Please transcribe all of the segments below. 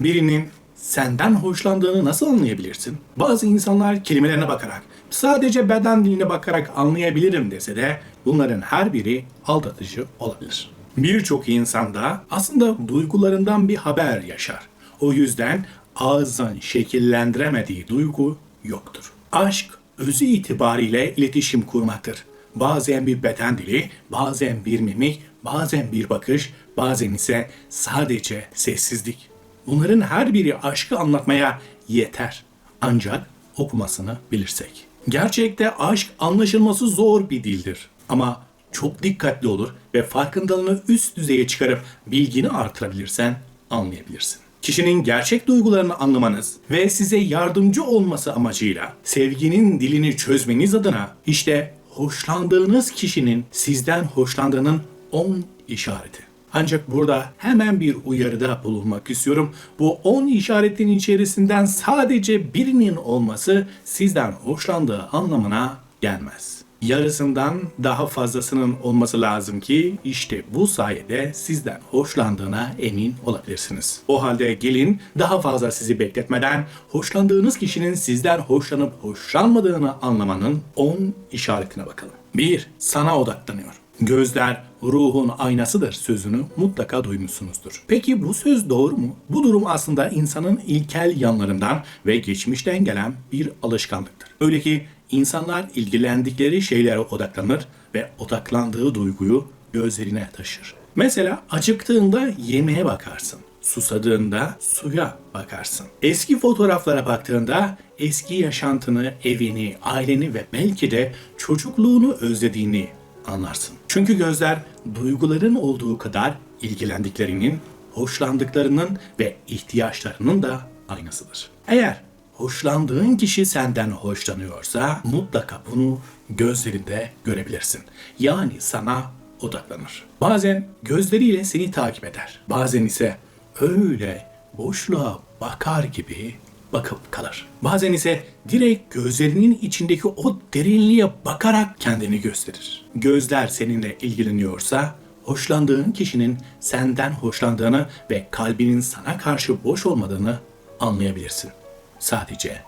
Birinin senden hoşlandığını nasıl anlayabilirsin? Bazı insanlar kelimelerine bakarak, sadece beden diline bakarak anlayabilirim dese de bunların her biri aldatıcı olabilir. Birçok insanda aslında duygularından bir haber yaşar. O yüzden ağzın şekillendiremediği duygu yoktur. Aşk özü itibariyle iletişim kurmaktır. Bazen bir beden dili, bazen bir mimik, bazen bir bakış, bazen ise sadece sessizlik. Bunların her biri aşkı anlatmaya yeter. Ancak okumasını bilirsek. Gerçekte aşk anlaşılması zor bir dildir. Ama çok dikkatli olur ve farkındalığını üst düzeye çıkarıp bilgini artırabilirsen anlayabilirsin. Kişinin gerçek duygularını anlamanız ve size yardımcı olması amacıyla sevginin dilini çözmeniz adına işte hoşlandığınız kişinin sizden hoşlandığının 10 işareti. Ancak burada hemen bir uyarıda bulunmak istiyorum. Bu 10 işaretin içerisinden sadece birinin olması sizden hoşlandığı anlamına gelmez. Yarısından daha fazlasının olması lazım ki işte bu sayede sizden hoşlandığına emin olabilirsiniz. O halde gelin daha fazla sizi bekletmeden hoşlandığınız kişinin sizden hoşlanıp hoşlanmadığını anlamanın 10 işaretine bakalım. 1. Sana odaklanıyor. Gözler ruhun aynasıdır sözünü mutlaka duymuşsunuzdur. Peki bu söz doğru mu? Bu durum aslında insanın ilkel yanlarından ve geçmişten gelen bir alışkanlıktır. Öyle ki insanlar ilgilendikleri şeylere odaklanır ve odaklandığı duyguyu gözlerine taşır. Mesela acıktığında yemeğe bakarsın. Susadığında suya bakarsın. Eski fotoğraflara baktığında eski yaşantını, evini, aileni ve belki de çocukluğunu özlediğini anlarsın. Çünkü gözler duyguların olduğu kadar ilgilendiklerinin, hoşlandıklarının ve ihtiyaçlarının da aynasıdır. Eğer hoşlandığın kişi senden hoşlanıyorsa mutlaka bunu gözlerinde görebilirsin. Yani sana odaklanır. Bazen gözleriyle seni takip eder. Bazen ise öyle boşluğa bakar gibi bakıp kalır. Bazen ise direkt gözlerinin içindeki o derinliğe bakarak kendini gösterir. Gözler seninle ilgileniyorsa hoşlandığın kişinin senden hoşlandığını ve kalbinin sana karşı boş olmadığını anlayabilirsin. Sadece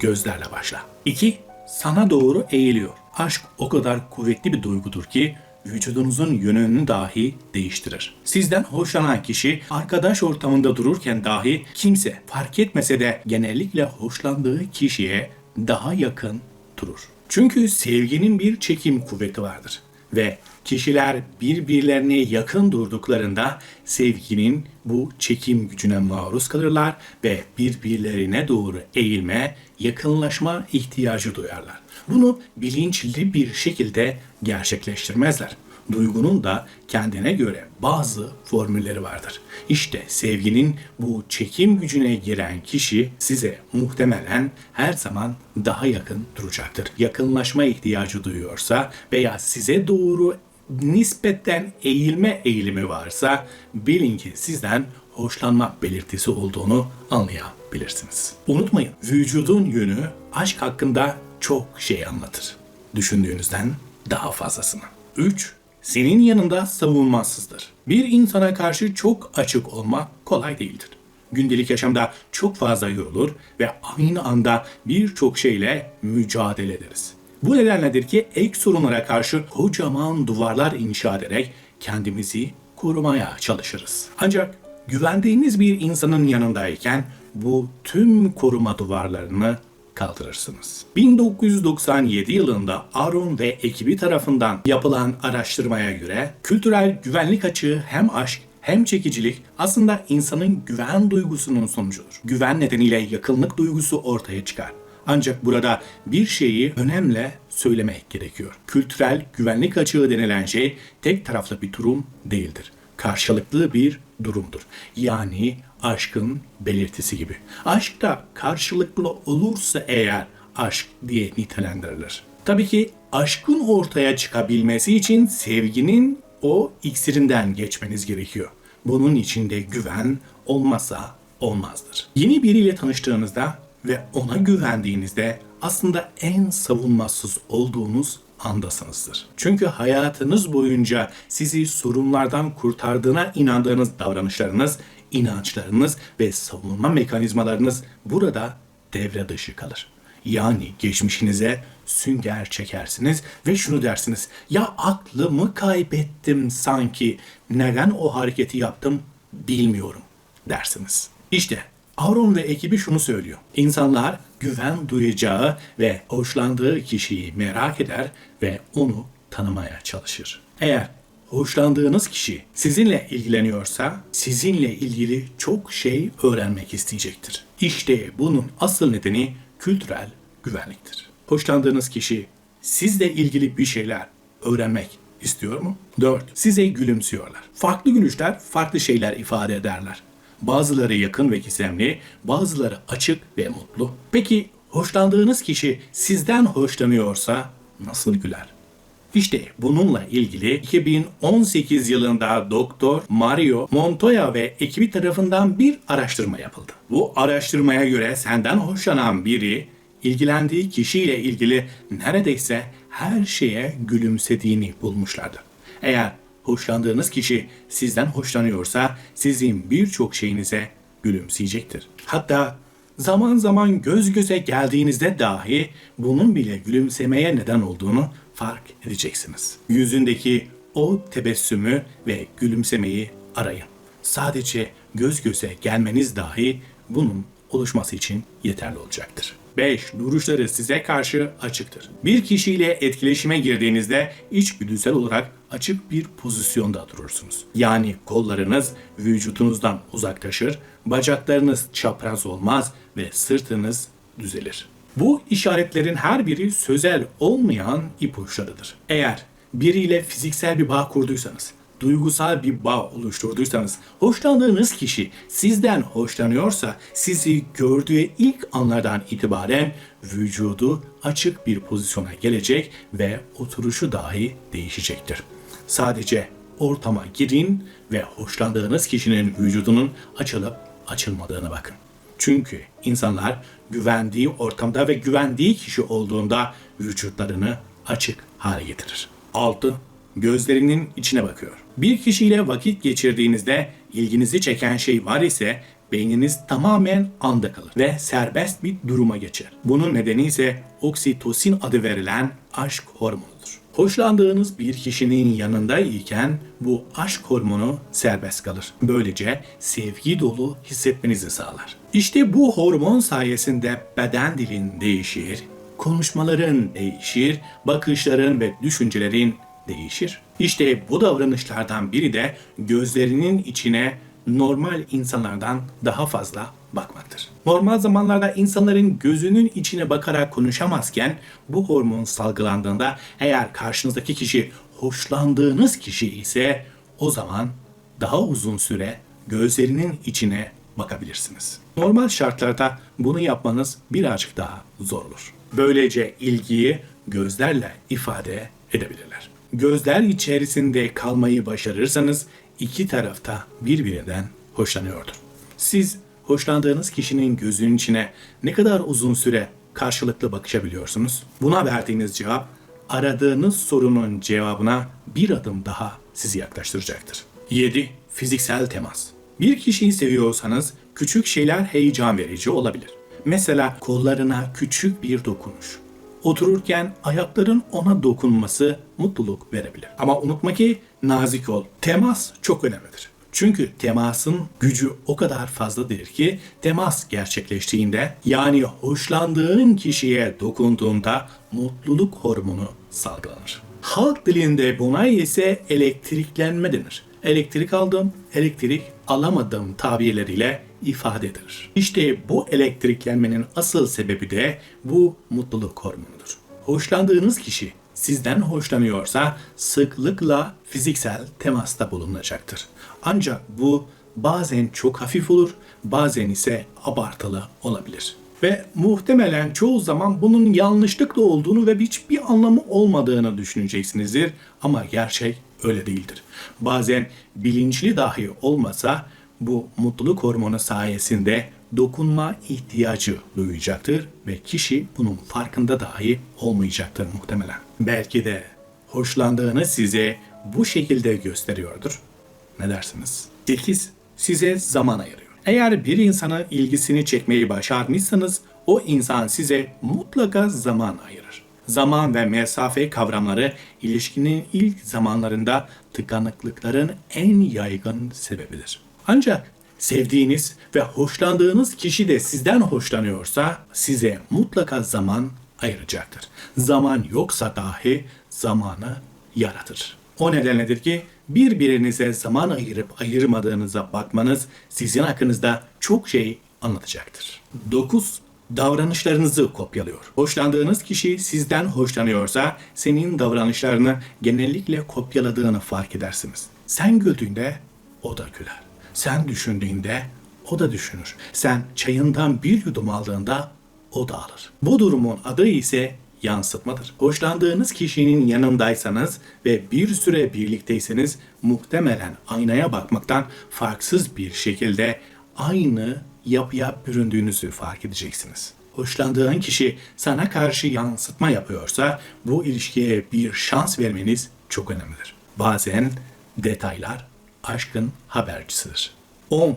gözlerle başla. 2. Sana doğru eğiliyor. Aşk o kadar kuvvetli bir duygudur ki vücudunuzun yönünü dahi değiştirir. Sizden hoşlanan kişi arkadaş ortamında dururken dahi kimse fark etmese de genellikle hoşlandığı kişiye daha yakın durur. Çünkü sevginin bir çekim kuvveti vardır ve kişiler birbirlerine yakın durduklarında sevginin bu çekim gücüne maruz kalırlar ve birbirlerine doğru eğilme, yakınlaşma ihtiyacı duyarlar. Bunu bilinçli bir şekilde gerçekleştirmezler. Duygunun da kendine göre bazı formülleri vardır. İşte sevginin bu çekim gücüne giren kişi size muhtemelen her zaman daha yakın duracaktır. Yakınlaşma ihtiyacı duyuyorsa veya size doğru nispetten eğilme eğilimi varsa bilin ki sizden hoşlanma belirtisi olduğunu anlayabilirsiniz. Unutmayın vücudun yönü aşk hakkında çok şey anlatır. Düşündüğünüzden daha fazlasını. 3. Senin yanında savunmasızdır. Bir insana karşı çok açık olmak kolay değildir. Gündelik yaşamda çok fazla yorulur ve aynı anda birçok şeyle mücadele ederiz. Bu nedenledir ki ek sorunlara karşı kocaman duvarlar inşa ederek kendimizi korumaya çalışırız. Ancak güvendiğiniz bir insanın yanındayken bu tüm koruma duvarlarını kaldırırsınız. 1997 yılında Aron ve ekibi tarafından yapılan araştırmaya göre kültürel güvenlik açığı hem aşk hem çekicilik aslında insanın güven duygusunun sonucudur. Güven nedeniyle yakınlık duygusu ortaya çıkar. Ancak burada bir şeyi önemle söylemek gerekiyor. Kültürel güvenlik açığı denilen şey tek taraflı bir durum değildir. Karşılıklı bir durumdur. Yani aşkın belirtisi gibi. Aşk da karşılıklı olursa eğer aşk diye nitelendirilir. Tabii ki aşkın ortaya çıkabilmesi için sevginin o iksirinden geçmeniz gerekiyor. Bunun içinde güven olmasa olmazdır. Yeni biriyle tanıştığınızda ve ona güvendiğinizde aslında en savunmasız olduğunuz andasınızdır. Çünkü hayatınız boyunca sizi sorunlardan kurtardığına inandığınız davranışlarınız inançlarınız ve savunma mekanizmalarınız burada devre dışı kalır. Yani geçmişinize sünger çekersiniz ve şunu dersiniz. Ya aklımı kaybettim sanki. Neden o hareketi yaptım bilmiyorum dersiniz. İşte Auron ve ekibi şunu söylüyor. İnsanlar güven duyacağı ve hoşlandığı kişiyi merak eder ve onu tanımaya çalışır. Eğer hoşlandığınız kişi sizinle ilgileniyorsa sizinle ilgili çok şey öğrenmek isteyecektir. İşte bunun asıl nedeni kültürel güvenliktir. Hoşlandığınız kişi sizle ilgili bir şeyler öğrenmek istiyor mu? 4. Size gülümsüyorlar. Farklı gülüşler farklı şeyler ifade ederler. Bazıları yakın ve gizemli, bazıları açık ve mutlu. Peki hoşlandığınız kişi sizden hoşlanıyorsa nasıl güler? İşte bununla ilgili 2018 yılında Doktor Mario Montoya ve ekibi tarafından bir araştırma yapıldı. Bu araştırmaya göre senden hoşlanan biri ilgilendiği kişiyle ilgili neredeyse her şeye gülümsediğini bulmuşlardı. Eğer hoşlandığınız kişi sizden hoşlanıyorsa sizin birçok şeyinize gülümseyecektir. Hatta zaman zaman göz göze geldiğinizde dahi bunun bile gülümsemeye neden olduğunu fark edeceksiniz. Yüzündeki o tebessümü ve gülümsemeyi arayın. Sadece göz göze gelmeniz dahi bunun oluşması için yeterli olacaktır. 5. Duruşları size karşı açıktır. Bir kişiyle etkileşime girdiğinizde içgüdüsel olarak açık bir pozisyonda durursunuz. Yani kollarınız vücudunuzdan uzaklaşır, bacaklarınız çapraz olmaz ve sırtınız düzelir. Bu işaretlerin her biri sözel olmayan ipuçlarıdır. Eğer biriyle fiziksel bir bağ kurduysanız, duygusal bir bağ oluşturduysanız, hoşlandığınız kişi sizden hoşlanıyorsa sizi gördüğü ilk anlardan itibaren vücudu açık bir pozisyona gelecek ve oturuşu dahi değişecektir. Sadece ortama girin ve hoşlandığınız kişinin vücudunun açılıp açılmadığını bakın. Çünkü insanlar güvendiği ortamda ve güvendiği kişi olduğunda vücutlarını açık hale getirir. 6. Gözlerinin içine bakıyor. Bir kişiyle vakit geçirdiğinizde ilginizi çeken şey var ise beyniniz tamamen anda kalır ve serbest bir duruma geçer. Bunun nedeni ise oksitosin adı verilen aşk hormonudur. Hoşlandığınız bir kişinin yanında iken bu aşk hormonu serbest kalır. Böylece sevgi dolu hissetmenizi sağlar. İşte bu hormon sayesinde beden dilin değişir, konuşmaların değişir, bakışların ve düşüncelerin değişir. İşte bu davranışlardan biri de gözlerinin içine normal insanlardan daha fazla bakmaktır. Normal zamanlarda insanların gözünün içine bakarak konuşamazken bu hormon salgılandığında eğer karşınızdaki kişi hoşlandığınız kişi ise o zaman daha uzun süre gözlerinin içine bakabilirsiniz. Normal şartlarda bunu yapmanız birazcık daha zor olur. Böylece ilgiyi gözlerle ifade edebilirler. Gözler içerisinde kalmayı başarırsanız iki tarafta birbirinden hoşlanıyordur. Siz hoşlandığınız kişinin gözünün içine ne kadar uzun süre karşılıklı bakışabiliyorsunuz? Buna verdiğiniz cevap aradığınız sorunun cevabına bir adım daha sizi yaklaştıracaktır. 7. Fiziksel temas. Bir kişiyi seviyorsanız küçük şeyler heyecan verici olabilir. Mesela kollarına küçük bir dokunuş. Otururken ayakların ona dokunması mutluluk verebilir. Ama unutma ki nazik ol. Temas çok önemlidir. Çünkü temasın gücü o kadar fazladır ki temas gerçekleştiğinde yani hoşlandığın kişiye dokunduğunda mutluluk hormonu salgılanır. Halk dilinde buna ise elektriklenme denir. Elektrik aldım, elektrik alamadım tabirleriyle ifade edilir. İşte bu elektriklenmenin asıl sebebi de bu mutluluk hormonudur. Hoşlandığınız kişi sizden hoşlanıyorsa sıklıkla fiziksel temasta bulunacaktır. Ancak bu bazen çok hafif olur, bazen ise abartılı olabilir. Ve muhtemelen çoğu zaman bunun yanlışlıkla olduğunu ve hiçbir anlamı olmadığını düşüneceksinizdir. Ama gerçek öyle değildir. Bazen bilinçli dahi olmasa bu mutluluk hormonu sayesinde dokunma ihtiyacı duyacaktır ve kişi bunun farkında dahi olmayacaktır muhtemelen. Belki de hoşlandığını size bu şekilde gösteriyordur. Ne dersiniz? 8. size zaman ayırıyor. Eğer bir insana ilgisini çekmeyi başarmışsanız o insan size mutlaka zaman ayırır. Zaman ve mesafe kavramları ilişkinin ilk zamanlarında tıkanıklıkların en yaygın sebebidir. Ancak sevdiğiniz ve hoşlandığınız kişi de sizden hoşlanıyorsa size mutlaka zaman ayıracaktır. Zaman yoksa dahi zamanı yaratır. O nedenledir ki birbirinize zaman ayırıp ayırmadığınıza bakmanız sizin hakkınızda çok şey anlatacaktır. 9. Davranışlarınızı kopyalıyor. Hoşlandığınız kişi sizden hoşlanıyorsa senin davranışlarını genellikle kopyaladığını fark edersiniz. Sen güldüğünde o da güler. Sen düşündüğünde o da düşünür. Sen çayından bir yudum aldığında o da alır. Bu durumun adı ise yansıtmadır. Hoşlandığınız kişinin yanındaysanız ve bir süre birlikteyseniz muhtemelen aynaya bakmaktan farksız bir şekilde aynı yapıya büründüğünüzü fark edeceksiniz. Hoşlandığın kişi sana karşı yansıtma yapıyorsa bu ilişkiye bir şans vermeniz çok önemlidir. Bazen detaylar aşkın habercisidir. 10.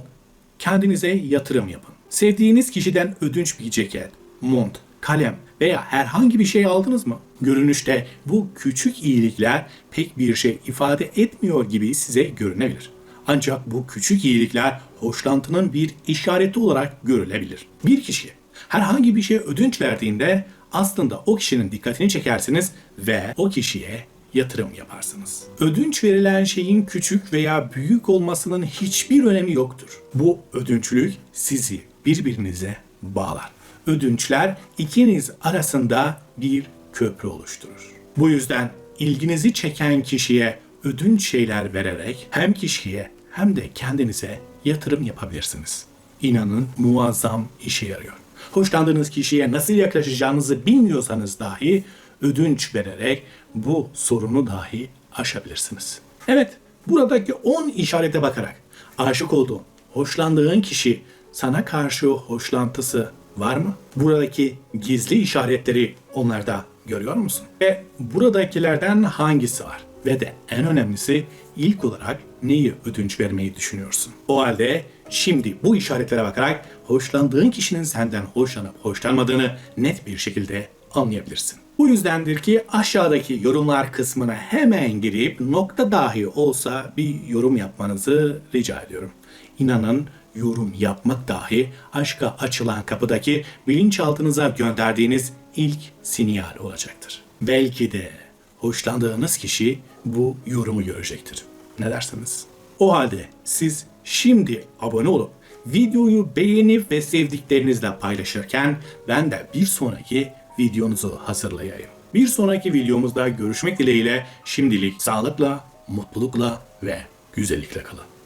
Kendinize yatırım yapın. Sevdiğiniz kişiden ödünç bir ceket, mont, kalem veya herhangi bir şey aldınız mı? Görünüşte bu küçük iyilikler pek bir şey ifade etmiyor gibi size görünebilir. Ancak bu küçük iyilikler hoşlantının bir işareti olarak görülebilir. Bir kişi herhangi bir şey ödünç verdiğinde aslında o kişinin dikkatini çekersiniz ve o kişiye yatırım yaparsınız. Ödünç verilen şeyin küçük veya büyük olmasının hiçbir önemi yoktur. Bu ödünçlük sizi birbirinize bağlar. Ödünçler ikiniz arasında bir köprü oluşturur. Bu yüzden ilginizi çeken kişiye ödünç şeyler vererek hem kişiye hem de kendinize yatırım yapabilirsiniz. İnanın muazzam işe yarıyor. Hoşlandığınız kişiye nasıl yaklaşacağınızı bilmiyorsanız dahi ödünç vererek bu sorunu dahi aşabilirsiniz. Evet, buradaki 10 işarete bakarak aşık olduğun, hoşlandığın kişi sana karşı hoşlantısı var mı? Buradaki gizli işaretleri onlarda görüyor musun? Ve buradakilerden hangisi var? Ve de en önemlisi ilk olarak neyi ödünç vermeyi düşünüyorsun? O halde şimdi bu işaretlere bakarak hoşlandığın kişinin senden hoşlanıp hoşlanmadığını net bir şekilde anlayabilirsin. Bu yüzdendir ki aşağıdaki yorumlar kısmına hemen girip nokta dahi olsa bir yorum yapmanızı rica ediyorum. İnanın yorum yapmak dahi aşka açılan kapıdaki bilinçaltınıza gönderdiğiniz ilk sinyal olacaktır. Belki de hoşlandığınız kişi bu yorumu görecektir. Ne dersiniz? O halde siz şimdi abone olup videoyu beğenip ve sevdiklerinizle paylaşırken ben de bir sonraki videonuzu hazırlayayım. Bir sonraki videomuzda görüşmek dileğiyle şimdilik sağlıkla, mutlulukla ve güzellikle kalın.